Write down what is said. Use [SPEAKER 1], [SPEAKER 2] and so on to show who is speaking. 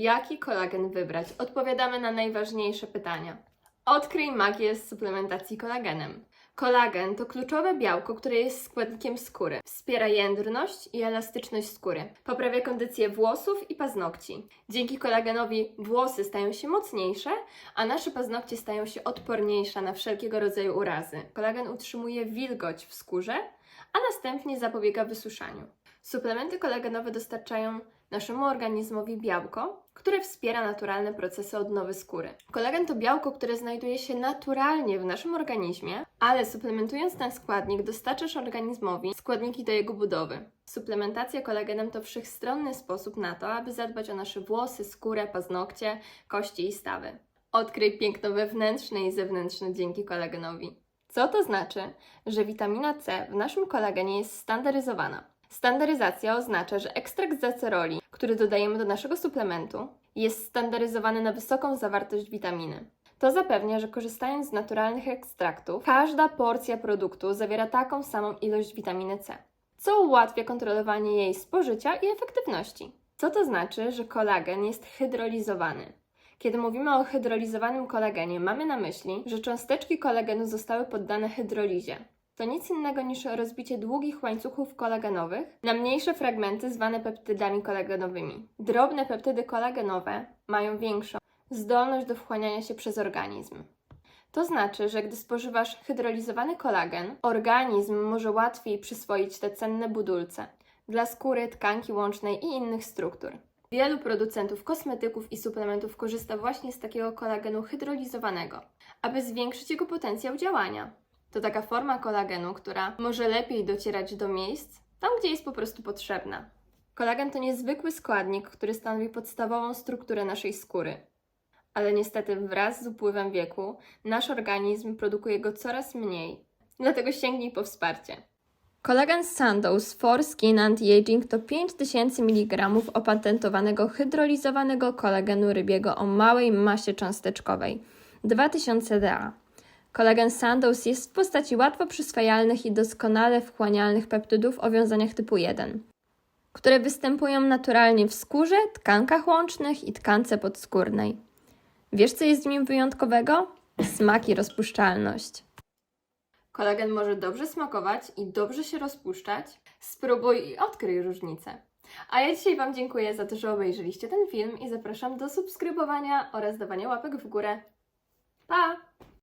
[SPEAKER 1] Jaki kolagen wybrać? Odpowiadamy na najważniejsze pytania. Odkryj magię z suplementacji kolagenem. Kolagen to kluczowe białko, które jest składnikiem skóry. Wspiera jędrność i elastyczność skóry. Poprawia kondycję włosów i paznokci. Dzięki kolagenowi włosy stają się mocniejsze, a nasze paznokcie stają się odporniejsze na wszelkiego rodzaju urazy. Kolagen utrzymuje wilgoć w skórze, a następnie zapobiega wysuszaniu. Suplementy kolagenowe dostarczają naszemu organizmowi białko, które wspiera naturalne procesy odnowy skóry. Kolagen to białko, które znajduje się naturalnie w naszym organizmie, ale suplementując ten składnik, dostarczasz organizmowi składniki do jego budowy. Suplementacja kolagenem to wszechstronny sposób na to, aby zadbać o nasze włosy, skórę, paznokcie, kości i stawy. Odkryj piękno wewnętrzne i zewnętrzne dzięki kolagenowi. Co to znaczy, że witamina C w naszym kolagenie jest standaryzowana? Standaryzacja oznacza, że ekstrakt z aceroli, który dodajemy do naszego suplementu, jest standaryzowany na wysoką zawartość witaminy. To zapewnia, że korzystając z naturalnych ekstraktów, każda porcja produktu zawiera taką samą ilość witaminy C, co ułatwia kontrolowanie jej spożycia i efektywności. Co to znaczy, że kolagen jest hydrolizowany? Kiedy mówimy o hydrolizowanym kolagenie, mamy na myśli, że cząsteczki kolagenu zostały poddane hydrolizie. To nic innego niż rozbicie długich łańcuchów kolagenowych na mniejsze fragmenty zwane peptydami kolagenowymi. Drobne peptydy kolagenowe mają większą zdolność do wchłaniania się przez organizm. To znaczy, że gdy spożywasz hydrolizowany kolagen, organizm może łatwiej przyswoić te cenne budulce dla skóry, tkanki łącznej i innych struktur. Wielu producentów kosmetyków i suplementów korzysta właśnie z takiego kolagenu hydrolizowanego, aby zwiększyć jego potencjał działania. To taka forma kolagenu, która może lepiej docierać do miejsc, tam gdzie jest po prostu potrzebna. Kolagen to niezwykły składnik, który stanowi podstawową strukturę naszej skóry. Ale niestety wraz z upływem wieku nasz organizm produkuje go coraz mniej. Dlatego sięgnij po wsparcie. Kolagen Sandoz for Skin Anti-Aging to 5000 mg opatentowanego hydrolizowanego kolagenu rybiego o małej masie cząsteczkowej 2000 DA. Kolagen Sandoz jest w postaci łatwo przyswajalnych i doskonale wchłanialnych peptydów o wiązaniach typu 1, które występują naturalnie w skórze, tkankach łącznych i tkance podskórnej. Wiesz, co jest w nim wyjątkowego? Smak i rozpuszczalność. Kolagen może dobrze smakować i dobrze się rozpuszczać. Spróbuj i odkryj różnicę. A ja dzisiaj Wam dziękuję za to, że obejrzeliście ten film i zapraszam do subskrybowania oraz dawania łapek w górę. Pa!